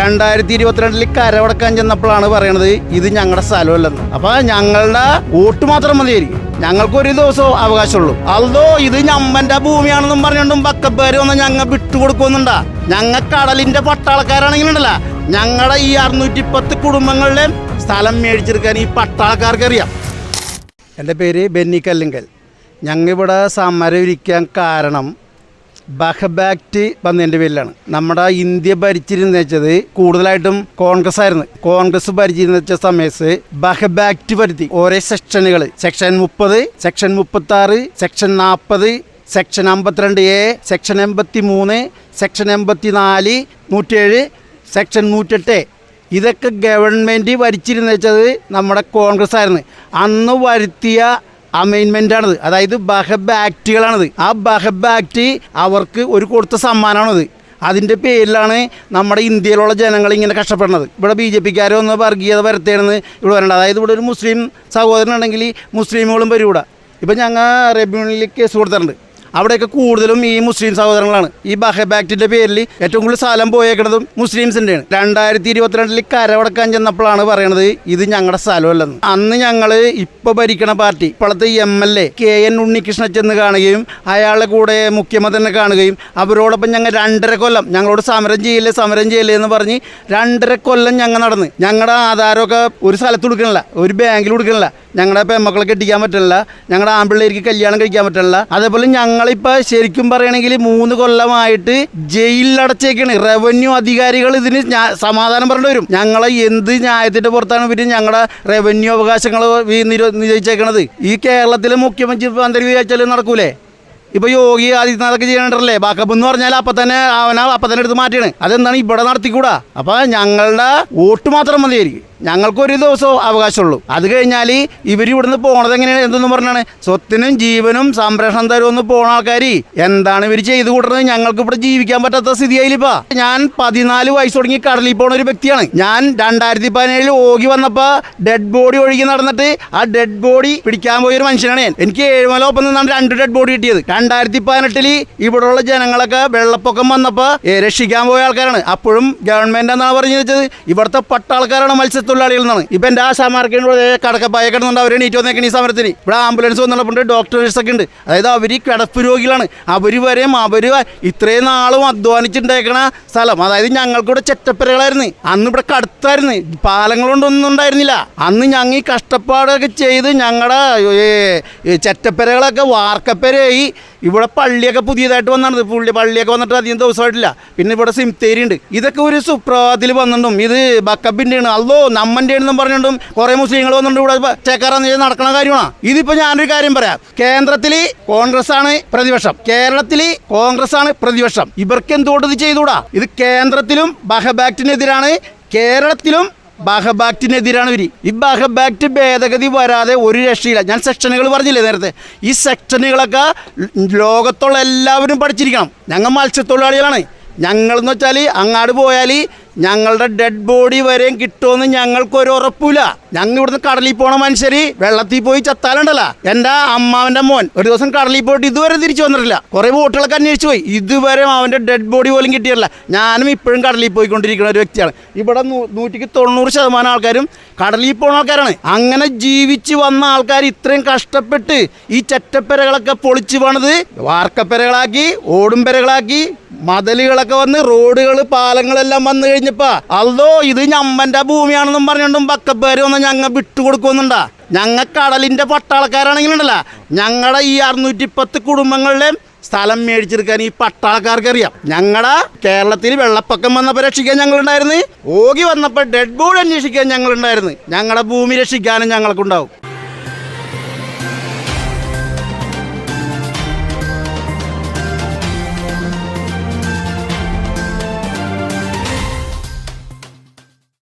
രണ്ടായിരത്തി ഇരുപത്തിരണ്ടിൽ കരവടക്കാൻ ചെന്നപ്പോഴാണ് പറയണത് ഇത് ഞങ്ങളുടെ സ്ഥലമല്ലെന്ന്. അപ്പൊ ഞങ്ങളുടെ വോട്ട് മാത്രം മതിയായിരിക്കും. ഞങ്ങൾക്ക് ഒരു ദിവസം അവകാശമുള്ളൂ. അതോ ഇത് ഞമ്മന്റെ ഭൂമിയാണെന്നും പറഞ്ഞുകൊണ്ടും പക്കപ്പേര് വന്ന് ഞങ്ങൾ വിട്ടുകൊടുക്കുന്നുണ്ടാ ഞങ്ങൾ കടലിന്റെ പട്ടാളക്കാരാണെങ്കിലുണ്ടല്ല ഞങ്ങളുടെ ഈ അറുന്നൂറ്റി പത്ത് കുടുംബങ്ങളിലെ സ്ഥലം മേടിച്ചെടുക്കാൻ ഈ പട്ടാളക്കാർക്ക് അറിയാം എന്റെ പേര് ബെന്നി കല്ലിങ്കൽ. ഞങ്ങളിവിടെ സമരം ഇരിക്കാൻ കാരണം ബഹബാക്റ്റ് വന്നതിന്റെ പേരിലാണ്. നമ്മുടെ ഇന്ത്യ ഭരിച്ചിരുന്ന വെച്ചത് കൂടുതലായിട്ടും കോൺഗ്രസ് ആയിരുന്നു. കോൺഗ്രസ് ഭരിച്ചിരുന്ന വെച്ച സമയത്ത് ബഹബാക്റ്റ് വരുത്തി. ഓരോ സെക്ഷനുകൾ സെക്ഷൻ മുപ്പത് സെക്ഷൻ മുപ്പത്തി സെക്ഷൻ നാൽപ്പത് സെക്ഷൻ അമ്പത്തിരണ്ട് എ സെക്ഷൻ എൺപത്തി മൂന്ന് സെക്ഷൻ എൺപത്തി നാല് നൂറ്റേഴ് സെക്ഷൻ നൂറ്റെട്ട്. ഇതൊക്കെ ഗവൺമെന്റ് ഭരിച്ചിരുന്ന വെച്ചത് നമ്മുടെ കോൺഗ്രസ് ആയിരുന്നു. അന്ന് വരുത്തിയ അമൈൻമെന്റാണിത് അതായത് ബഹബ് ആക്ടുകളാണത് ആ ബഹബ് ആക്ട് അവർക്ക് ഒരു കൊടുത്ത സമ്മാനമാണത്. അതിന്റെ പേരിലാണ് നമ്മുടെ ഇന്ത്യയിലുള്ള ജനങ്ങൾ ഇങ്ങനെ കഷ്ടപ്പെടുന്നത്. ഇവിടെ ബി ജെ പിക്കാരോ ഒന്ന് വർഗീയത വരുത്തേണെന്ന് ഇവിടെ വരേണ്ട അതായത് ഇവിടെ ഒരു മുസ്ലിം സഹോദരനുണ്ടെങ്കിൽ മുസ്ലിമുകളും വരും ഇവിടെ ഇപ്പം ഞങ്ങൾ റെബ്യൂണിൽ കേസ് കൊടുത്തിട്ടുണ്ട്. അവിടെയൊക്കെ കൂടുതലും ഈ മുസ്ലിം സഹോദരങ്ങളാണ്. ഈ ബഹബാക്റ്റിന്റെ പേരിൽ ഏറ്റവും കൂടുതൽ സ്ഥലം പോയേക്കുന്നതും മുസ്ലിംസിന്റെയാണ് രണ്ടായിരത്തി ഇരുപത്തിരണ്ടിൽ കരവടക്കാൻ ചെന്നപ്പോഴാണ് പറയണത് ഇത് ഞങ്ങളുടെ സ്ഥലമല്ലെന്ന്. അന്ന് ഞങ്ങൾ ഇപ്പോൾ ഭരിക്കണ പാർട്ടി ഇപ്പോഴത്തെ M L A K N Unnikrishnan ചെന്ന് കാണുകയും അയാളുടെ കൂടെ മുഖ്യമന്ത്രിനെ കാണുകയും അവരോടൊപ്പം ഞങ്ങൾ രണ്ടര കൊല്ലം ഞങ്ങളോട് സമരം ചെയ്യില്ലേ സമരം ചെയ്യില്ലേ എന്ന് പറഞ്ഞ് രണ്ടര കൊല്ലം ഞങ്ങൾ നടന്ന്. ഞങ്ങളുടെ ആധാരമൊക്കെ ഒരു സ്ഥലത്ത് കൊടുക്കണില്ല ഒരു ബാങ്കിൽ കൊടുക്കണില്ല. ഞങ്ങളുടെ പെമ്മക്കളെ കെട്ടിക്കാൻ പറ്റില്ല ഞങ്ങളുടെ ആമ്പിള്ളേർക്ക് കല്യാണം കഴിക്കാൻ പറ്റില്ല അതേപോലെ ഞങ്ങളിപ്പോൾ ശരിക്കും പറയുകയാണെങ്കിൽ മൂന്ന് കൊല്ലമായിട്ട് ജയിലിലടച്ചേക്കാണ്. റവന്യൂ അധികാരികൾ ഇതിന് സമാധാനം പറഞ്ഞു വരും ഞങ്ങളെ എന്ത് ന്യായത്തിന്റെ പുറത്താണ് പിന്നെ ഞങ്ങളുടെ റവന്യൂ അവകാശങ്ങൾ നിരോധിച്ചേക്കണത്. ഈ കേരളത്തിലെ മുഖ്യമന്ത്രി മന്ത്രി വിചാരിച്ചാലും നടക്കൂലേ? ഇപ്പൊ യോഗി ആദിത്യനാഥൊക്കെ ചെയ്യണ്ടല്ലേ ബാക്കപ്പ് എന്ന് പറഞ്ഞാൽ അപ്പൊ തന്നെ അവനാ അപ്പൊ തന്നെ എടുത്ത് മാറ്റിയാണ്. അതെന്താണ് ഇവിടെ നടത്തിക്കൂടാ? അപ്പൊ ഞങ്ങളുടെ വോട്ട് മാത്രം മതിയായിരിക്കും. ഞങ്ങൾക്ക് ഒരു ദിവസവും അവകാശമുള്ളൂ. അത് കഴിഞ്ഞാൽ ഇവർ ഇവിടുന്ന് പോണത് എങ്ങനെയാണ്? എന്തെന്ന് പറഞ്ഞാണ്? സ്വത്തിനും ജീവനും സംരക്ഷണം തരുമെന്ന് പോണ ആൾക്കാർ എന്താണ് ഇവർ ചെയ്തു കൂട്ടുന്നത് ഞങ്ങൾക്ക് ഇവിടെ ജീവിക്കാൻ പറ്റാത്ത സ്ഥിതിയായില്ലിപ്പാ. ഞാൻ പതിനാല് വയസ്സ് തുടങ്ങി കടലിൽ പോണ ഒരു വ്യക്തിയാണ്. ഞാൻ രണ്ടായിരത്തി പതിനേഴിൽ ഓകി വന്നപ്പോൾ ഡെഡ് ബോഡി ഒഴുകി നടന്നിട്ട് ആ ഡെഡ് ബോഡി പിടിക്കാൻ പോയ ഒരു മനുഷ്യനാണ് ഞാൻ. എനിക്ക് ഏഴുമല ഒപ്പം നിന്നാണ് രണ്ട് ഡെഡ് ബോഡി കിട്ടിയത്. രണ്ടായിരത്തി പതിനെട്ടിൽ ഇവിടെയുള്ള ജനങ്ങളൊക്കെ വെള്ളപ്പൊക്കം വന്നപ്പോൾ രക്ഷിക്കാൻ പോയ ആൾക്കാരാണ്. അപ്പോഴും ഗവൺമെന്റ് എന്നാണ് പറഞ്ഞു വെച്ചത്. ഇവിടുത്തെ പട്ടാൾക്കാരാണ് മത്സ്യത്തൊഴിലാളികൾ നിന്നാണ്. ഇപ്പം എന്റെ ആശാമാർക്കിനോട് കടക്ക കിടന്നുണ്ട് അവർ നീറ്റ് വന്നേക്കണ ഈ സമരത്തിന്. ഇവിടെ ആംബുലൻസ് വന്നുള്ളപ്പോൾ ഡോക്ടേഴ്സ് ഒക്കെ ഉണ്ട്. അതായത് അവർ കിടപ്പ് രോഗികളാണ്. അവർ വരെയും അവർ ഇത്രയും നാളും അധ്വാനിച്ചിട്ടുണ്ടാക്കണ സ്ഥലം. അതായത് ഞങ്ങൾക്കിവിടെ ചെറ്റപ്പരകളായിരുന്നു. അന്ന് ഇവിടെ കടുത്തായിരുന്നു. പാലങ്ങളൊണ്ടൊന്നും ഉണ്ടായിരുന്നില്ല. അന്ന് ഞങ്ങൾ ഈ കഷ്ടപ്പാടൊക്കെ ചെയ്ത് ഞങ്ങളുടെ ചെറ്റപ്പരകളൊക്കെ വാർക്കപ്പരയായി. ഇവിടെ പള്ളിയൊക്കെ പുതിയതായിട്ട് വന്നാണ്. പുള്ളി പള്ളിയൊക്കെ വന്നിട്ട് അധികം ദിവസമായിട്ടില്ല. പിന്നെ ഇവിടെ സിംതേരി ഉണ്ട്. ഇതൊക്കെ ഒരു സുപ്രഭാതത്തിൽ വന്നിട്ടും ഇത് ബക്കപ്പിന്റെയാണ്. അല്ലോ നമ്മന്റെ എന്നും പറഞ്ഞുകൊണ്ടും കുറേ മുസ്ലിങ്ങൾ വന്നുകൊണ്ട് ഇവിടെ. ചേക്കാറാന്ന് ചെയ്ത് നടക്കുന്ന കാര്യമാണ്? ഇതിപ്പോൾ ഞാനൊരു കാര്യം പറയാം. കേന്ദ്രത്തിൽ കോൺഗ്രസ് ആണ് പ്രതിപക്ഷം. കേരളത്തിൽ കോൺഗ്രസ് ആണ് പ്രതിപക്ഷം. ഇവർക്ക് എന്തുകൊണ്ട് ഇത് ചെയ്തുകൂടാ? ഇത് കേന്ദ്രത്തിലും ബഹബാക്റ്റിനെതിരാണ് കേരളത്തിലും ബഹബാക്റ്റിനെതിരാണ് ഇവർ ഈ ബഹബാക്റ്റ് ഭേദഗതി വരാതെ ഒരു രക്ഷയില്ല. ഞാൻ സെക്ഷനുകൾ പറഞ്ഞില്ലേ നേരത്തെ? ഈ സെക്ഷനുകളൊക്കെ ലോകത്തുള്ള എല്ലാവരും പഠിച്ചിരിക്കണം. ഞങ്ങൾ മത്സ്യത്തൊഴിലാളികളാണ്. ഞങ്ങളെന്ന് വെച്ചാൽ അങ്ങാട് പോയാൽ ഞങ്ങളുടെ ഡെഡ് ബോഡി വരെയും കിട്ടുമെന്ന് ഞങ്ങൾക്കൊരു ഉറപ്പില്ല ഞങ്ങൾ ഇവിടുന്ന് കടലിൽ പോണ മനുഷ്യർ വെള്ളത്തിൽ പോയി ചത്താലുണ്ടല്ല. എന്റെ അമ്മാവന്റെ മോൻ ഒരു ദിവസം കടലിൽ പോയിട്ട് ഇതുവരെ തിരിച്ചു വന്നിട്ടില്ല. കുറേ ബോട്ടുകളൊക്കെ അന്വേഷിച്ചു പോയി. ഇതുവരെ അവന്റെ ഡെഡ് ബോഡി പോലും കിട്ടിയിട്ടില്ല. ഞാനും ഇപ്പോഴും കടലിൽ പോയിക്കൊണ്ടിരിക്കുന്ന ഒരു വ്യക്തിയാണ്. ഇവിടെ നൂറ്റിക്ക് തൊണ്ണൂറ് ശതമാനം ആൾക്കാരും കടലിൽ പോണ ആൾക്കാരാണ്. അങ്ങനെ ജീവിച്ച് വന്ന ആൾക്കാർ ഇത്രയും കഷ്ടപ്പെട്ട് ഈ ചെറ്റപ്പെരകളൊക്കെ പൊളിച്ചു പണിത് വാർക്കപ്പെരകളാക്കി ഓടുംപെരകളാക്കി മതലുകളൊക്കെ വന്ന് റോഡുകൾ പാലങ്ങളെല്ലാം വന്നു കഴിഞ്ഞപ്പോ അല്ലോ ഇത് ഞമ്മന്റെ ഭൂമിയാണെന്നും പറഞ്ഞുകൊണ്ടും ബക്കപ്പേര് വന്ന് ഞങ്ങൾ വിട്ടുകൊടുക്കുന്നുണ്ടാ ഞങ്ങ കടലിന്റെ പട്ടാളക്കാരാണെങ്കിലുണ്ടല്ല. ഞങ്ങളുടെ ഈ അറുന്നൂറ്റി പത്ത് കുടുംബങ്ങളിലെ സ്ഥലം മേടിച്ചെടുക്കാൻ ഈ പട്ടാളക്കാർക്ക് അറിയാം ഞങ്ങളുടെ കേരളത്തിൽ വെള്ളപ്പൊക്കം വന്നപ്പോൾ രക്ഷിക്കാൻ ഞങ്ങളുണ്ടായിരുന്നു. ഓകി വന്നപ്പോൾ ഡെഡ് ബോഡി അന്വേഷിക്കാൻ ഞങ്ങളുണ്ടായിരുന്നു. ഞങ്ങളുടെ ഭൂമി രക്ഷിക്കാനും ഞങ്ങൾക്കുണ്ടാവും.